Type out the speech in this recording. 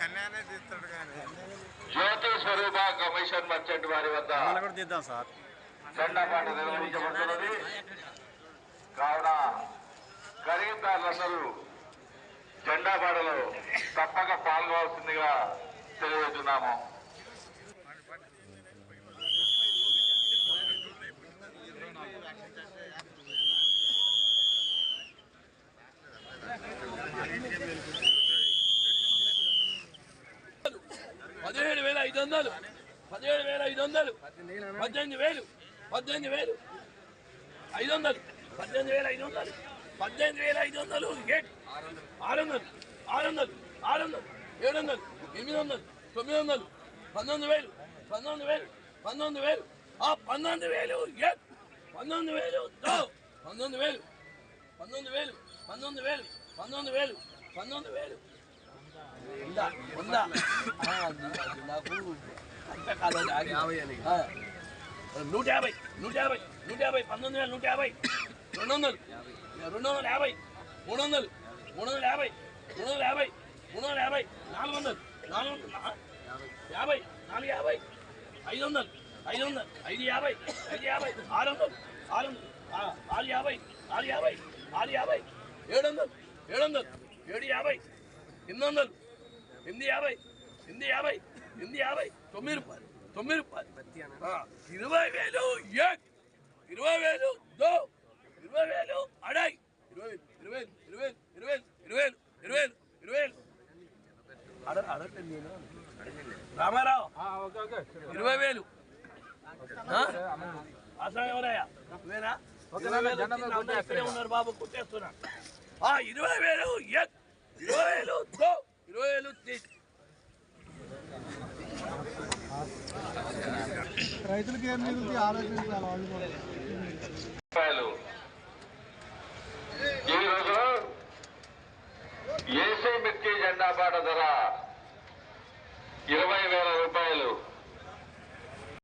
కన్యానే తీస్తాడు కానీ. జ్యోతి స్వరూప commission merchant వారి వద్ద. జెండా పాట నిర్వహించబడుతున్నది. కావున ఖరీదారులందరూ జెండా పాటలో తప్పక పాల్గొవాల్సిందిగా తెలియజేస్తున్నాము. పదిహేడు వేల ఐదు వందలు. పదిహేడు వేల ఐదు వందలు. పద్దెనిమిది వేలు. పద్దెనిమిది వేలు. ఐదు వందలు. పద్దెనిమిది వేల ఐదు వందలు. పద్దెనిమిది వేల ఐదు వందలు. గేట్ ఆరు వందలు. ఆరు వందలు. ఆరు వందలు. ఏడు వందలు. ఎనిమిది వందలు. తొమ్మిది వందలు. పంతొమ్మిది వేలు. పంతొమ్మిది వేలు. పంతొమ్మిది వేలు. ఆ పంతొమ్మిది వేలు గేట్ పంతొమ్మిది వేలు పంతొమ్మిది వేలు. పంతొమ్మిది వేలు. పంతొమ్మిది వేలు. పంతొమ్మిది వేలు. పంతొమ్మిది వేలు. ఉందా? నాకు నూట యాభై నూట యాభై నూట యాభై పంతొమ్మిది వేల నూట యాభై రెండు వందలు. రెండు వందల యాభై మూడు వందలు మూడు వందల యాభై మూడు వందల యాభై మూడు వందల యాభై నాలుగు వందలు నాలుగు వందలు యాభై నాలుగు యాభై ఐదు వందలు ఐదు వందలు ఐదు యాభై ఐదు యాభై ఆరు వందలు ఆరు వందలు ఆరు యాభై ఆరు యాభై ఆరు యాభై ఏడు వందలు ఏడు వందలు ఏడు యాభై ఎనిమిది వందలు ఎనిమిది యాభై ఎనిమిది యాభై ఎనిమిది యాభై తొమ్మిది రూపాయలు తొమ్మిది రూపాయలు. ఇరవై వేలు ఏక్ ఇరవై వేలు దో ఇరవై వేలు అడాయి. ఇరవై ఇరవై ఇరవై ఇరవై ఇరవై ఇరవై ఇరవై అడ రామారావు ఇరవై వేలు? అసలు ఎవరయ్యా? నువ్వేనా? ఇరవై వేలు ఉన్నారు బాబు కుట్టేస్తున్నా ఇరవై వేలు ఎక్ ఇరవై వేలు ఇరవై వేలు రైతులకి ఏం మిగులుతుంది ఆలోచించాలి వాళ్ళు ఈ ఏసీ మిర్చి జెండా పాట ధర ఇరవై వేల